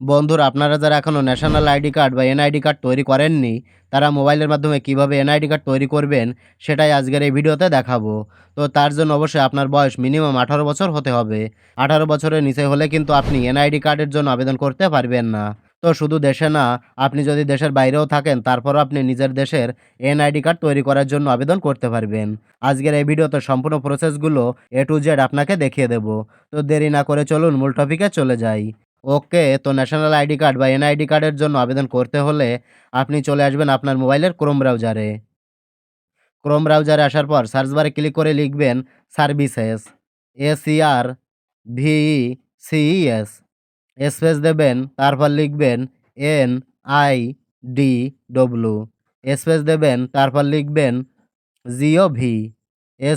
বন্ধুরা, আপনারা যারা এখনও ন্যাশনাল আইডি কার্ড বা এনআইডি কার্ড তৈরি করেননি, তারা মোবাইলের মাধ্যমে কীভাবে এনআইডি কার্ড তৈরি করবেন সেটাই আজকের এই ভিডিওতে দেখাবো। তো তার জন্য অবশ্যই আপনার বয়স মিনিমাম আঠারো বছর হতে হবে। আঠারো বছরের নিচে হলে কিন্তু আপনি এনআইডি কার্ডের জন্য আবেদন করতে পারবেন না। তো শুধু দেশে না, আপনি যদি দেশের বাইরেও থাকেন তারপরও আপনি নিজের দেশের এনআইডি কার্ড তৈরি করার জন্য আবেদন করতে পারবেন। আজকের এই ভিডিওতে সম্পূর্ণ প্রসেসগুলো এ টু জেড আপনাকে দেখিয়ে দেব। তো দেরি না করে চলুন মূল টপিকে চলে যাই। ওকে, তো ন্যাশনাল আইডি কার্ড বা এনআইডি কার্ডের জন্য আবেদন করতে হলে আপনি চলে আসবেন আপনার মোবাইলের ক্রোম ব্রাউজারে ক্রোম ব্রাউজারে আসার পর সার্চ বারে ক্লিক করে লিখবেন services S E R V I C E S space দেবেন, তারপর লিখবেন N I D W space দেবেন, তারপর লিখবেন জিও ভি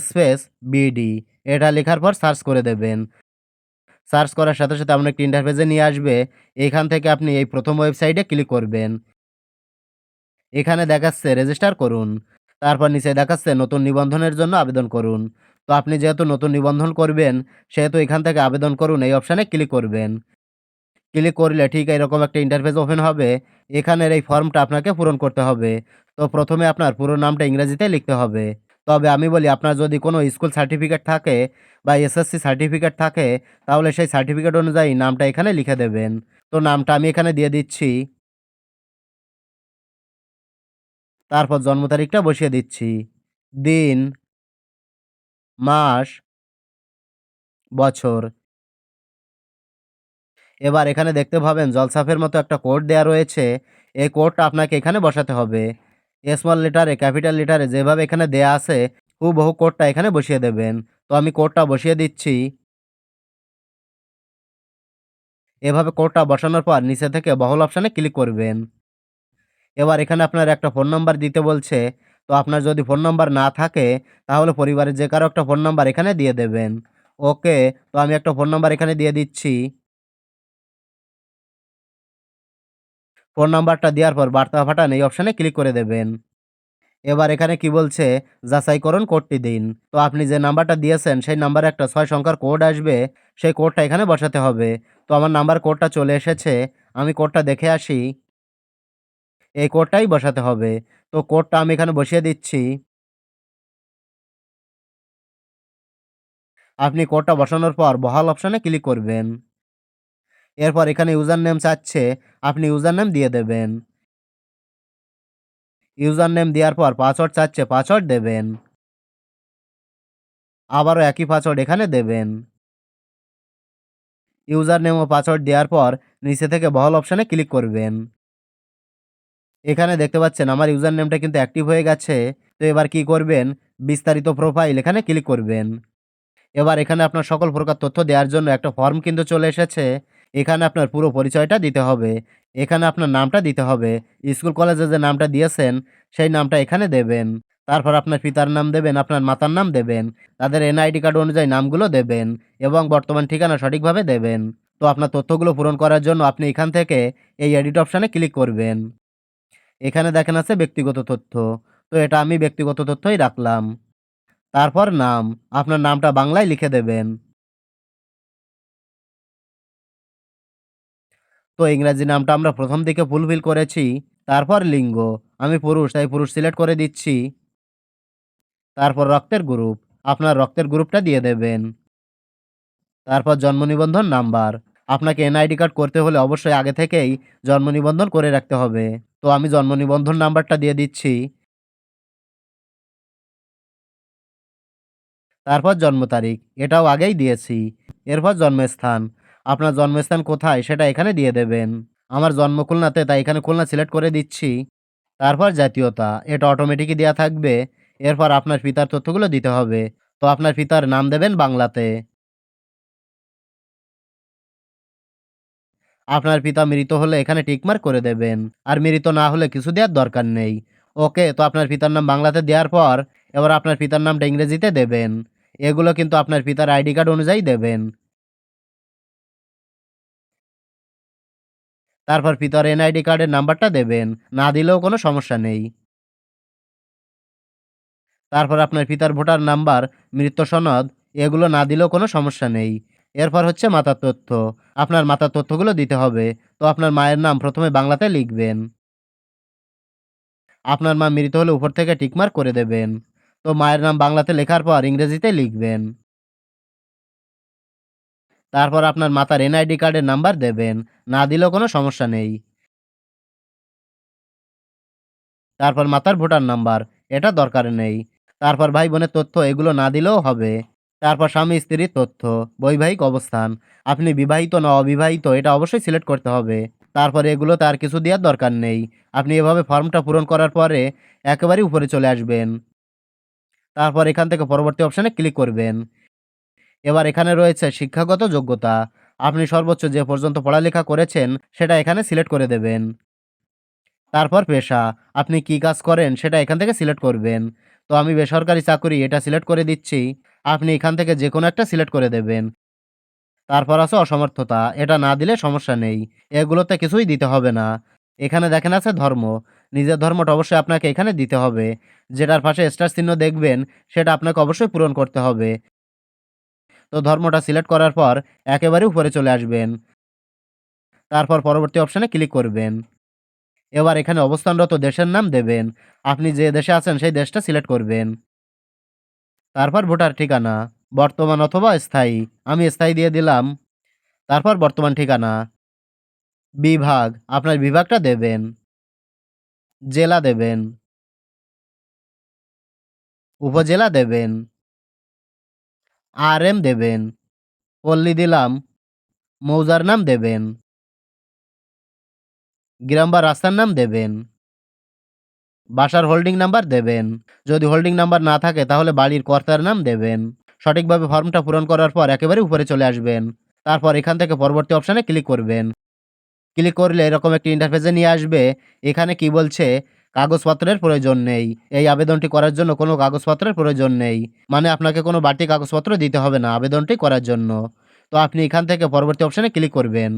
স্পেস বিডি এটা লেখার পর সার্চ করে দেবেন। সার্চ করার সাথে সাথে আপনার একটি ইন্টারফেসে নিয়ে আসবে। এখান থেকে আপনি এই প্রথম ওয়েবসাইটে ক্লিক করবেন। এখানে দেখাচ্ছে রেজিস্টার করুন। তারপর নিচে দেখাচ্ছে নতুন নিবন্ধনের জন্য আবেদন করুন। তো আপনি যেহেতু নতুন নিবন্ধন করবেন, সেহেতু এখান থেকে আবেদন করুন এই অপশানে ক্লিক করবেন। ক্লিক করলে ঠিক এরকম একটা ইন্টারফেস ওপেন হবে। এখানের এই ফর্মটা আপনাকে পূরণ করতে হবে। তো প্রথমে আপনার পুরো নামটা ইংরেজিতে লিখতে হবে। তবে আমি বলি, আপনার যদি কোনো স্কুল সার্টিফিকেট থাকে বা এসএসসি সার্টিফিকেট থাকে, তাহলে সেই সার্টিফিকেট অনুযায়ী নামটা এখানে লিখে দেবেন। তো নামটা আমি এখানে দিয়ে দিচ্ছি। তারপর জন্ম তারিখটা বসিয়ে দিচ্ছি। দিন, মাস, বছর। এবার এখানে দেখতে পাবেন জলসাফের মতো একটা কোড দেয়া রয়েছে। এই কোডটা আপনাকে এখানে বসাতে হবে। স্মল লেটারে ক্যাপিটাল লেটারে যেভাবে এখানে দেয়া আছে, হুবহু কোডটা এখানে বসিয়ে দেবেন। তো আমি কোডটা বসিয়ে দিচ্ছি। এভাবে কোডটা বসানোর পর নিচে থেকে বহল অপশানে ক্লিক করবেন। এবার এখানে আপনার একটা ফোন নাম্বার দিতে বলছে। তো আপনার যদি ফোন নাম্বার না থাকে, তাহলে পরিবারের যে কারও একটা ফোন নাম্বার এখানে দিয়ে দেবেন। ওকে, তো আমি একটা ফোন নাম্বার এখানে দিয়ে দিচ্ছি। ফোন নাম্বারটা দেওয়ার পর বার্তা পাঠান, এই অপশানে ক্লিক করে দেবেন। এবার এখানে কি বলছে? যাচাইকরণ কোডটি দিন। তো আপনি যে নাম্বারটা দিয়েছেন, সেই নাম্বারে একটা ছয় সংখ্যার কোড আসবে, সেই কোডটা এখানে বসাতে হবে। তো আমার নাম্বার কোডটা চলে এসেছে, আমি কোডটা দেখে আসি। এই কোডটাই বসাতে হবে। তো কোডটা আমি এখানে বসিয়ে দিচ্ছি। আপনি কোডটা বসানোর পর বহাল অপশানে ক্লিক করবেন। এরপর এখানে ইউজার নেম চাচ্ছে আপনি ইউজার নেম দিয়ে দেবেন। ইউজার নেম দেওয়ার পর পাসওয়ার্ড চাচ্ছে পাসওয়ার্ড দেবেন। আবারও একই পাসওয়ার্ড এখানে দেবেন। ইউজার নেম ও পাসওয়ার্ড দেওয়ার পর নিচে থেকে বহল অপশানে ক্লিক করবেন। এখানে দেখতে পাচ্ছেন আমার ইউজার নেমটা কিন্তু অ্যাক্টিভ হয়ে গেছে। তো এবার কি করবেন? বিস্তারিত প্রোফাইল এখানে ক্লিক করবেন। এবার এখানে আপনার সকল প্রকার তথ্য দেওয়ার জন্য একটা ফর্ম কিন্তু চলে এসেছে। এখানে আপনার পুরো পরিচয়টা দিতে হবে। এখানে আপনার নামটা দিতে হবে। স্কুল কলেজে যে নামটা দিয়েছেন, সেই নামটা এখানে দেবেন। তারপর আপনার পিতার নাম দেবেন, আপনার মাতার নাম দেবেন, তাদের এনআইডি কার্ড অনুযায়ী নামগুলো দেবেন এবং বর্তমান ঠিকানা সঠিকভাবে দেবেন। তো আপনার তথ্যগুলো পূরণ করার জন্য আপনি এখান থেকে এই এডিট অপশানে ক্লিক করবেন। এখানে দেখেন আছে ব্যক্তিগত তথ্য। তো এটা আমি ব্যক্তিগত তথ্যই রাখলাম। তারপর নাম। আপনার নামটা বাংলায় লিখে দেবেন। তো ইংরাজি নামটা আমরা প্রথম দিকে ফুলফিল করেছি, তারপর লিঙ্গ। আমি পুরুষ, তাই পুরুষ সিলেক্ট করে দিচ্ছি। তারপর রক্তের গ্রুপ। আপনার রক্তের গ্রুপটা দিয়ে দেবেন। তারপর জন্ম নিবন্ধন নাম্বার। আপনাকে এনআইডি কার্ড করতে হলে অবশ্যই আগে থেকেই জন্ম নিবন্ধন করে রাখতে হবে। তো আমি জন্ম নিবন্ধন নাম্বারটা দিয়ে দিচ্ছি। তারপর জন্ম তারিখ। এটাও আগেই দিয়েছি। এরপর জন্মস্থান। আপনার জন্মস্থান কোথায় সেটা এখানে দিয়ে দেবেন। আমার জন্ম খুলনাতে তাই এখানে খুলনা সিলেক্ট করে দিচ্ছি। তারপর জাতীয়তা, এটা অটোমেটিকই দেওয়া থাকবে। এরপর আপনার পিতার তথ্যগুলো দিতে হবে। তো আপনার পিতার নাম দেবেন বাংলাতে। আপনার পিতা মৃত হলে এখানে টিকমার্ক করে দেবেন। আর মৃত না হলে কিছু দেওয়ার দরকার নেই। ওকে তো আপনার পিতার নাম বাংলাতে দেওয়ার পর, এবার আপনার পিতার নামটা ইংরেজিতে দেবেন। এগুলো কিন্তু আপনার পিতার আইডি কার্ড অনুযায়ী দেবেন। তারপর পিতার এনআইডি কার্ডের নাম্বারটা দেবেন। না দিলেও কোনো সমস্যা নেই। তারপর আপনার পিতার ভোটার নাম্বার, মৃত্যু সনদ, এগুলো না দিলেও কোনো সমস্যা নেই। এরপর হচ্ছে মাতার তথ্য। আপনার মাতার তথ্যগুলো দিতে হবে। তো আপনার মায়ের নাম প্রথমে বাংলাতে লিখবেন। আপনার মা মৃত হলে উপর থেকে টিকমার্ক করে দেবেন। তো মায়ের নাম বাংলাতে লেখার পর ইংরেজিতে লিখবেন। তারপর আপনার মাতার এনআইডি কার্ডের নাম্বার দেবেন, না দিলেও কোনো সমস্যা নেই। তারপর মাতার ভোটার নাম্বার, এটা দরকার নেই। তারপর ভাই বোনের তথ্য, এগুলো না দিলেও হবে। তারপর স্বামী স্ত্রীর তথ্য, বৈবাহিক অবস্থান, আপনি বিবাহিত না অবিবাহিত, এটা অবশ্যই সিলেক্ট করতে হবে। তারপর এগুলো তার কিছু দেওয়ার দরকার নেই। আপনি এভাবে ফর্মটা পূরণ করার পরে একেবারে উপরে চলে আসবেন। তারপর এখান থেকে পরবর্তী অপশানে ক্লিক করবেন। এবার এখানে রয়েছে শিক্ষাগত যোগ্যতা। আপনি সর্বোচ্চ যে পর্যন্ত পড়ালেখা করেছেন, সেটা এখানে সিলেক্ট করে দেবেন। তারপর পেশা, আপনি কি কাজ করেন, সেটা এখান থেকে সিলেক্ট করবেন। তো আমি বেসরকারি চাকরি এটা সিলেক্ট করে দিচ্ছি, আপনি এখান থেকে যে কোনো একটা সিলেক্ট করে দেবেন। তারপর আছে অসমর্থতা, এটা না দিলে সমস্যা নেই, এগুলোতে কিছুই দিতে হবে না। এখানে দেখেন আছে ধর্ম, নিজের ধর্মটা অবশ্যই আপনাকে এখানে দিতে হবে। যেটার পাশে স্টার চিহ্ন দেখবেন, সেটা আপনাকে অবশ্যই পূরণ করতে হবে। তো ধর্মটা সিলেক্ট করার পর একেবারে উপরে চলে আসবেন। তারপর পরবর্তী অপশানে ক্লিক করবেন। এবার এখানে অবস্থানরত দেশের নাম দেবেন। আপনি যে দেশে আছেন সেই দেশটা সিলেক্ট করবেন। তারপর ভোটার ঠিকানা, বর্তমান অথবা স্থায়ী। আমি স্থায়ী দিয়ে দিলাম। তারপর বর্তমান ঠিকানা। বিভাগ, আপনার বিভাগটা দেবেন। জেলা দেবেন। উপজেলা দেবেন। আর এম দেবেন, পল্লী দিলাম, মৌজার নাম দেবেন, গ্রাম বা রাস্তার নাম দেবেন, বাসার হোল্ডিং নাম্বার দেবেন, যদি হোল্ডিং নাম্বার না থাকে তাহলে বাড়ির কর্তার নাম দেবেন, সঠিকভাবে ফর্মটা পূরণ করার পর একেবারে উপরে চলে আসবেন, তারপর এখান থেকে পরবর্তী অপশানে ক্লিক করবেন, ক্লিক করলে এরকম একটি ইন্টারফেসে নিয়ে আসবে, এখানে কি বলছে কাগজপত্রের প্রয়োজন নেই। এই আবেদনটি করার জন্য কোনো কাগজপত্রের প্রয়োজন নেই। মানে আপনাকে কোনো বাড়তি কাগজপত্র দিতে হবে না আবেদনটি করার জন্য। তো আপনি এখান থেকে পরবর্তী অপশানে ক্লিক করবেন।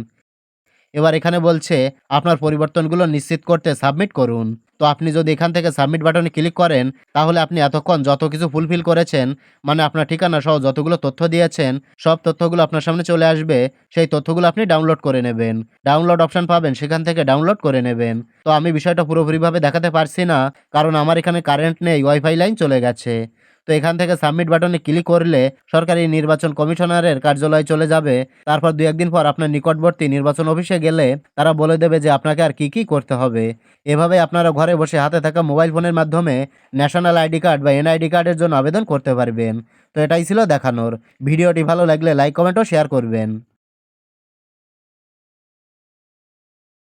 এবার এখানে বলছে, আপনার পরিবর্তনগুলো নিশ্চিত করতে সাবমিট করুন। তো আপনি যদি এখান থেকে সাবমিট বাটনে ক্লিক করেন, তাহলে আপনি এতক্ষণ যত কিছু ফুলফিল করেছেন মানে আপনার ঠিকানা সহ যতগুলো তথ্য দিয়েছেন, সব তথ্যগুলো আপনার সামনে চলে আসবে, সেই তথ্যগুলো আপনি ডাউনলোড করে নেবেন। ডাউনলোড অপশান পাবেন, সেখান থেকে ডাউনলোড করে নেবেন। তো আমি বিষয়টা পুরোপুরিভাবে দেখাতে পারছি না, কারণ আমার এখানে কারেন্ট নেই ওয়াইফাই লাইন চলে গেছে। তো এখান থেকে সাবমিট বাটনে ক্লিক করলে সরকারি নির্বাচন কমিশনারের কার্যালয়ে চলে যাবে। তারপর দু একদিন পর আপনার নিকটবর্তী নির্বাচন অফিসে গেলে তারা বলে দেবে যে আপনাকে আর কি কি করতে হবে। এভাবে আপনারা ঘরে বসে হাতে থাকা মোবাইল ফোনের মাধ্যমে ন্যাশনাল আইডি কার্ড বা এনআইডি কার্ডের জন্য আবেদন করতে পারবেন। তো এটাই ছিল দেখানোর। ভিডিওটি ভালো লাগলে লাইক, কমেন্ট ও শেয়ার করবেন।